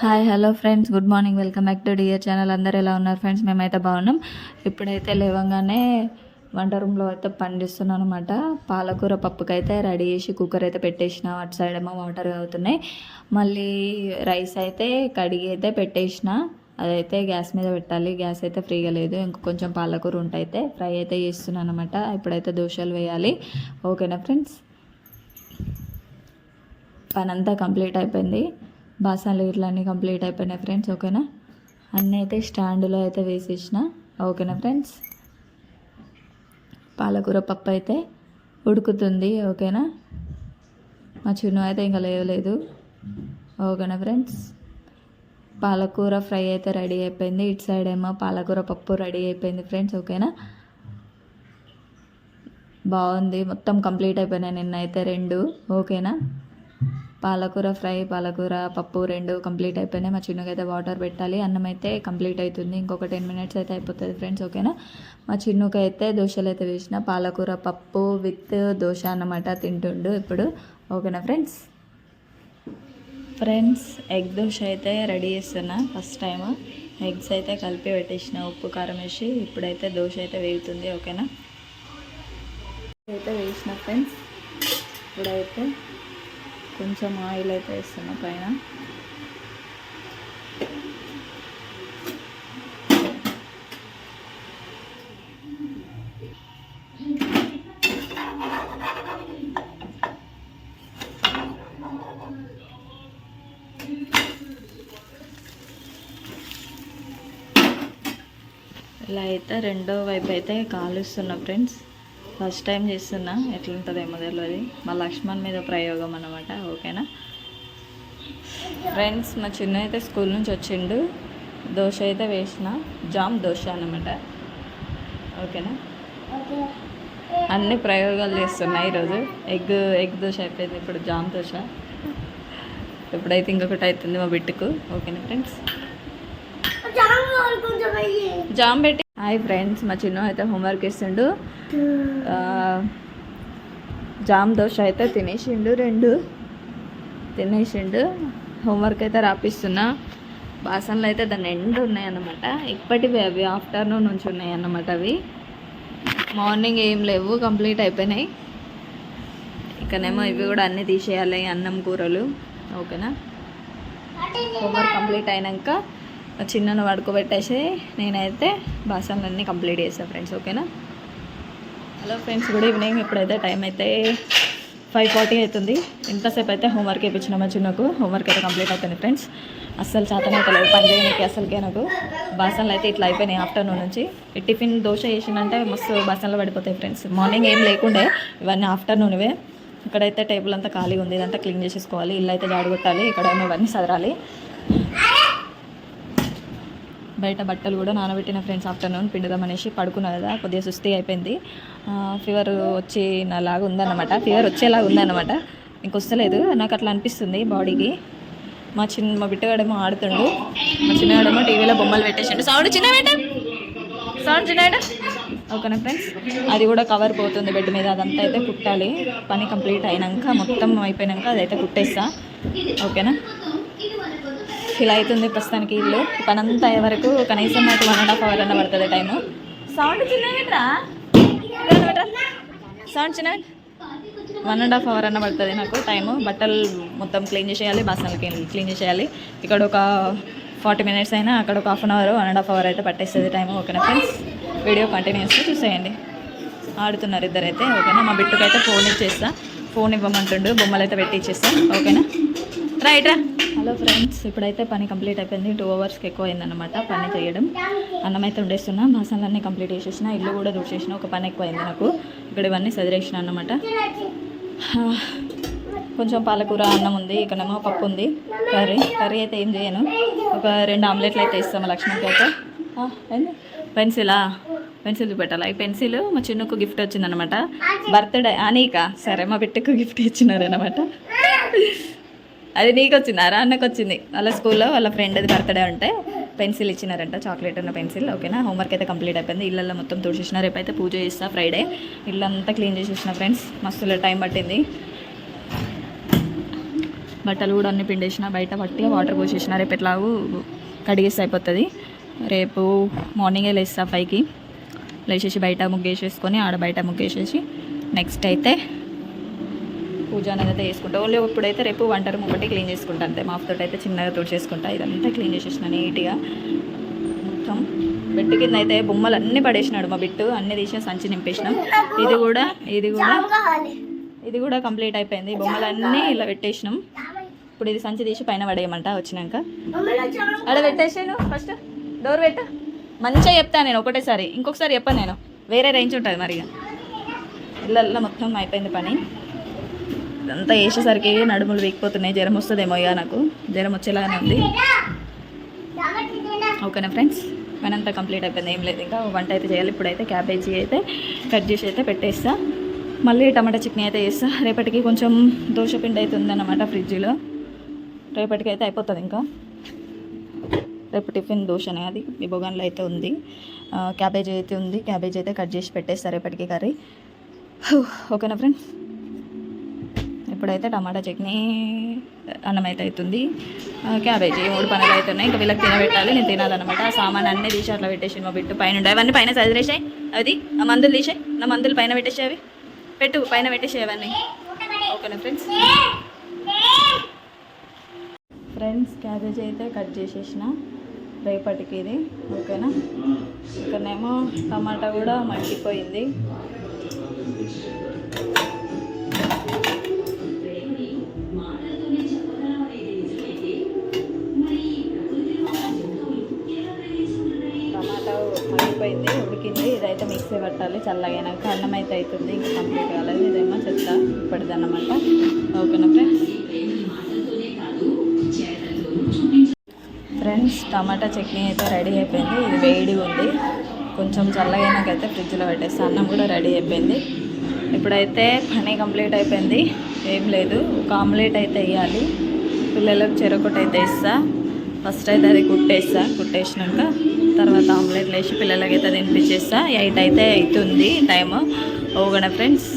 Hi hello friends good morning welcome back to dear channel అందరు ఎలా ఉన్నారు friends మేమైతే బాగున్నాం. ఇప్పుడైతే లేవగానే వంట రూమ్లో అయితే పండిస్తున్నాను అనమాట పాలకూర పప్పుకైతే రెడీ చేసి కుక్కర్ అయితే పెట్టేసిన. అటు సైడ్ ఏమో వాటర్ అవుతున్నాయి మళ్ళీ రైస్ అయితే కడిగి అయితే పెట్టేసిన. అదైతే గ్యాస్ మీద పెట్టాలి. గ్యాస్ అయితే ఫ్రీగా లేదు. ఇంక కొంచెం పాలకూర ఉంటైతే ఫ్రై అయితే చేస్తున్నాను అనమాట ఇప్పుడైతే దోశలు వేయాలి. ఓకేనా ఫ్రెండ్స్ పనంతా కంప్లీట్ అయిపోయింది. బాసాలు ఇట్లా అన్నీ కంప్లీట్ అయిపోయినాయి ఫ్రెండ్స్ ఓకేనా? అన్నీ అయితే స్టాండ్లో అయితే వేసేసిన ఓకేనా ఫ్రెండ్స్? పాలకూర పప్పు అయితే ఉడుకుతుంది ఓకేనా? మా చిన్న అయితే ఇంకా లేవలేదు ఓకేనా ఫ్రెండ్స్? పాలకూర ఫ్రై అయితే రెడీ అయిపోయింది ఇటు సైడ్ ఏమో పాలకూర పప్పు రెడీ అయిపోయింది ఫ్రెండ్స్ ఓకేనా? బాగుంది మొత్తం కంప్లీట్ అయిపోయినాయి నిన్న అయితే రెండు ఓకేనా? పాలకూర ఫ్రై పాలకూర పప్పు రెండు కంప్లీట్ అయిపోయినాయి. మా చిన్నకైతే అయితే వాటర్ పెట్టాలి. అన్నం అయితే కంప్లీట్ అవుతుంది ఇంకొక టెన్ మినిట్స్ అయితే అయిపోతుంది ఫ్రెండ్స్ ఓకేనా? మా చిన్నుకి అయితే దోశలు అయితే వేసిన. పాలకూర పప్పు విత్ దోశ అన్నమాట తింటుండు ఇప్పుడు. ఓకేనా ఫ్రెండ్స్? ఫ్రెండ్స్ ఎగ్ దోశ అయితే రెడీ చేస్తున్నా ఫస్ట్ టైం ఎగ్స్ అయితే కలిపి పెట్టేసిన. ఉప్పు కారం వేసి ఇప్పుడైతే దోశ అయితే వేగుతుంది ఓకేనా? అయితే వేసిన ఫ్రెండ్స్. ఇప్పుడైతే కొంచెం ఆయిల్ అయితే వేస్తున్నా పైన. ఇలా అయితే రెండో వైపు అయితే కాలుస్తున్నా ఫ్రెండ్స్. ఫస్ట్ టైం చేస్తున్నా ఎట్లుంటుందేమో తెలియదు మా లక్ష్మణ్ మీద ప్రయోగం అనమాట ఓకేనా? ఫ్రెండ్స్ మా చిన్న అయితే స్కూల్ నుంచి వచ్చిండు. దోశ అయితే వేసిన జామ్ దోశ అనమాట ఓకేనా? అన్ని ప్రయోగాలు చేస్తున్నాయి ఈరోజు. ఎగ్ ఎగ్ దోశ అయిపోయింది ఇప్పుడు జామ్ దోశ. ఇప్పుడైతే ఇంకొకటి అవుతుంది మా బిట్టుకు. ఓకేనా ఫ్రెండ్స్ జామ్ పెట్టి హాయ్ ఫ్రెండ్స్ మా చిన్న అయితే హోంవర్క్ ఇస్తుండు జామ్ దోశ అయితే తినేసిండు రెండు. తినేసిండు. హోంవర్క్ అయితే రాపిస్తున్నా. బాసనలు అయితే దాని ఎండ్ ఉన్నాయన్నమాట. ఇప్పటివి అవి ఆఫ్టర్నూన్ నుంచి ఉన్నాయి అన్నమాట అవి. మార్నింగ్ ఏం లేవు కంప్లీట్ అయిపోయినాయి. ఇకనేమో ఇవి కూడా అన్నీ తీసేయాలి అన్నం కూరలు. ఓకేనా? హోంవర్క్ కంప్లీట్ అయినాక చిన్నను పడుకోబెట్టేసి నేనైతే బాసన్లన్నీ కంప్లీట్ చేస్తాను ఫ్రెండ్స్ ఓకేనా? Hello friends good evening. ఇప్పుడైతే టైం అయితే ఫైవ్ ఫార్టీ అవుతుంది. ఇంతసేపు అయితే హోంవర్క్ వేయించిన మా చిన్నకు. హోంవర్క్ అయితే కంప్లీట్ అవుతుంది ఫ్రెండ్స్. అస్సలు చేతన అయితే లేదు పని చేయడానికి అసలుకే నాకు. బాసన్లు అయితే ఇట్లా అయిపోయినాయి ఆఫ్టర్నూన్ నుంచి. టిఫిన్ దోశ వేసిందంటే మస్తు బాసన్లు పడిపోతాయి ఫ్రెండ్స్. మార్నింగ్ ఏం లేకుండే ఇవన్నీ ఆఫ్టర్నూన్వే. ఇక్కడైతే టేబుల్ అంతా ఖాళీగా ఉంది. ఇదంతా క్లీన్ చేసేసుకోవాలి. ఇల్లు అయితే జాడుగొట్టాలి. ఇక్కడ ఏమో ఇవన్నీ సదరాలి. బయట బట్టలు కూడా నానబెట్టిన ఫ్రెండ్స్ ఆఫ్టర్నూన్ పిండుదాం అనేసి పడుకున్నా కదా కొద్దిగా సుస్థి అయిపోయింది. ఫీవర్ వచ్చి నాలాగా ఉందన్నమాట. ఫీవర్ వచ్చేలాగా ఉందన్నమాట. ఇంకొస్తలేదు నాకు అట్లా అనిపిస్తుంది బాడీకి. మా చిన్న మా బిట్టగాడేమో ఆడుతుండు. మా చిన్నగాడేమో టీవీలో బొమ్మలు పెట్టేసిండు. సౌండ్ చిన్న సౌండ్ చిన్న ఓకేనా ఫ్రెండ్స్? అది కూడా కవర్ పోతుంది బెడ్ మీద. అదంతా అయితే కుట్టాలి. పని కంప్లీట్ అయినాక మొత్తం అయిపోయినాక అదైతే కుట్టేస్తా. ఓకేనా? ఇలా అవుతుంది ప్రస్తుతానికి ఇల్లు. పనంత అయ్యే వరకు కనీసం నాకు వన్ అండ్ హాఫ్ అవర్ అన్న పడుతుంది టైము. సౌండ్ చిన్నగా సౌండ్ చిన్న వన్ అండ్ హాఫ్ అవర్ అన్న పడుతుంది నాకు టైము. బట్టలు మొత్తం క్లీన్ చేసేయాలి బాసనలు క్లీన్ చేసేయాలి. ఇక్కడ ఒక ఫార్టీ మినిట్స్ అయినా అక్కడ ఒక half an hour one and half hour అయితే పట్టేస్తుంది టైము ఓకేనా ఫ్రెండ్స్ వీడియో కంటిన్యూస్గా చూసేయండి. ఆడుతున్నారు ఇద్దరైతే ఓకేనా? మా బిట్టుకైతే ఫోన్ ఇచ్చేస్తా. ఫోన్ ఇవ్వమంటుండు బొమ్మలు అయితే పెట్టి ఇచ్చేస్తా ఓకేనా? రైట్ రా హలో ఫ్రెండ్స్ ఇప్పుడైతే పని కంప్లీట్ అయిపోయింది. టూ అవర్స్కి ఎక్కువ అయిందనమాట పని చేయడం. అన్నం అయితే వండేస్తున్నా బాసనలన్నీ కంప్లీట్ చేసేసిన. ఇల్లు కూడా దూసేసిన ఒక పని ఎక్కువ అయింది నాకు. ఇక్కడ ఇవన్నీ సదిరేసిన అనమాట కొంచెం పాలకూర అన్నం ఉంది. ఇక్కడేమో పప్పు ఉంది. కర్రీ. కర్రీ అయితే ఏం చేయను. ఒక రెండు ఆమ్లెట్లు అయితే ఇస్తాము లక్ష్మికి అయితే. పెన్సిలా? పెన్సిల్ చూపెట్టాలి ఈ పెన్సిల్ మా చిన్నకు గిఫ్ట్ వచ్చిందనమాట బర్త్డే. అనేక సరే మా బిడ్డకు గిఫ్ట్ ఇచ్చినారనమాట అది నీకు అరా అన్నకు వచ్చింది వాళ్ళ స్కూల్లో వాళ్ళ ఫ్రెండ్ అది బర్త్డే ఉంటే పెన్సిల్ ఇచ్చినారంట చాక్లెట్ ఉన్న పెన్సిల్ ఓకేనా? హోంవర్క్ అయితే కంప్లీట్ అయిపోయింది. ఇళ్ళల్లో మొత్తం తుడిచేసిన అయితే పూజ చేస్తా ఫ్రైడే ఇల్లంతా క్లీన్ చేసేసిన ఫ్రెండ్స్ మస్తులో టైం పట్టింది. బట్టలు కూడా అన్ని పిండేసిన బయట పట్టి వాటర్ పోసేసిన. రేపు ఎట్లాగూ కడిగేసి అయిపోతుంది. రేపు మార్నింగే లేస్తా ఫైవ్కి లేచేసి బయట ముగ్గేసేసుకొని ఆడ బయట ముగ్గేసేసి నెక్స్ట్ అయితే పూజ అనేది అయితే చేసుకుంటా. ఓన్లీ ఇప్పుడైతే రేపు వంట రూమ్ ఒకటి క్లీన్ చేసుకుంటా అంతే. మాఫ్ తోటి అయితే చిన్నగా తుడిచేసుకుంటా ఇదంతా క్లీన్ చేసేసిన నీట్గా. మొత్తం బెడ్ కింద అయితే బొమ్మలు అన్నీ పడేసినాడు మా బిట్టు. అన్నీ తీసిన సంచి నింపేసినాం. ఇది కూడా ఇది కూడా ఇది కూడా కంప్లీట్ అయిపోయింది. బొమ్మలు అన్నీ ఇలా పెట్టేసినాం. ఇప్పుడు ఇది సంచి తీసి పైన పడేయమంట వచ్చినాక. అక్కడ పెట్టేసాను ఫస్ట్ డోర్ పెట్ట. మంచిగా చెప్తాను నేను ఒకటేసారి. ఇంకొకసారి చెప్పాను నేను. వేరే రేంజ్ ఉంటుంది మరి ఇక ఇళ్ళల్లో మొత్తం అయిపోయింది పని. ఇదంతా వేసేసరికి నడుములు వీగిపోతున్నాయి జ్వరం వస్తుందేమో ఇక నాకు. జ్వరం వచ్చేలాగానే ఉంది. ఓకేనా ఫ్రెండ్స్? పనంతా కంప్లీట్ అయిపోయింది. ఏం లేదు. ఇంకా వంట అయితే చేయాలి. ఇప్పుడైతే క్యాబేజీ అయితే కట్ చేసి అయితే పెట్టేస్తా. మళ్ళీ టమాటా చట్నీ అయితే వేస్తా రేపటికి కొంచెం దోశ పిండి అయితే ఉందన్నమాట ఫ్రిడ్జ్లో. రేపటికి అయితే అయిపోతుంది ఇంకా. రేపు టిఫిన్ దోశనే అది. ఈ బొగాన్లో అయితే ఉంది. క్యాబేజీ అయితే ఉంది. క్యాబేజీ అయితే కట్ చేసి పెట్టేస్తా రేపటికి కర్రీ. ఓకేనా ఫ్రెండ్స్? ఇప్పుడైతే టమాటా చట్నీ అన్నం అయితే అవుతుంది క్యాబేజీ మూడు పనులు అవుతున్నాయి ఇంకా వీళ్ళకి తినబెట్టాలి. నేను తినాలన్నమాట ఆ సామాన్ అన్నీ తీసి అట్లా పెట్టేసి మా బిట్టు పైన ఉండే అవన్నీ పైన చదివేసాయి అది ఆ మందులు తీసాయి. నా మందులు పైన పెట్టేసాయి అవి పెట్టు పైన పెట్టేసాయి అవన్నీ. ఓకేనా ఫ్రెండ్స్? ఫ్రెండ్స్ క్యాబేజీ అయితే కట్ చేసేసిన. రేపటికి ఇది. ఓకేనా? ఇక్కడనేమో టమాటా కూడా మగ్గిపోయింది. చల్లగైనాక అన్నం అయితే అవుతుంది ఇంకా కంప్లీట్ కాలేదు. ఇదేమో చెత్త ఇప్పటిది అన్నమాట ఓకేనా ఫ్రెండ్స్ ఫ్రెండ్స్ టమాటా చట్నీ అయితే రెడీ అయిపోయింది. ఇది వేడిగా ఉంది. కొంచెం చల్లగైనాకైతే ఫ్రిడ్జ్లో పెట్టేస్తా. అన్నం కూడా రెడీ అయిపోయింది. ఇప్పుడైతే పని కంప్లీట్ అయిపోయింది. ఏం లేదు. ఒక ఆమ్లెట్ అయితే వేయాలి. పిల్లలకు చెరొకటి అయితే ఇస్తా ఫస్ట్ అయితే అది కుట్టేస్తా. కుట్టేసినాక తర్వాత ఆమ్లెట్లు వేసి పిల్లలకైతే తినిపించేస్తా. ఎయిట్ అయితే అవుతుంది టైము. ఓగన ఫ్రెండ్స్.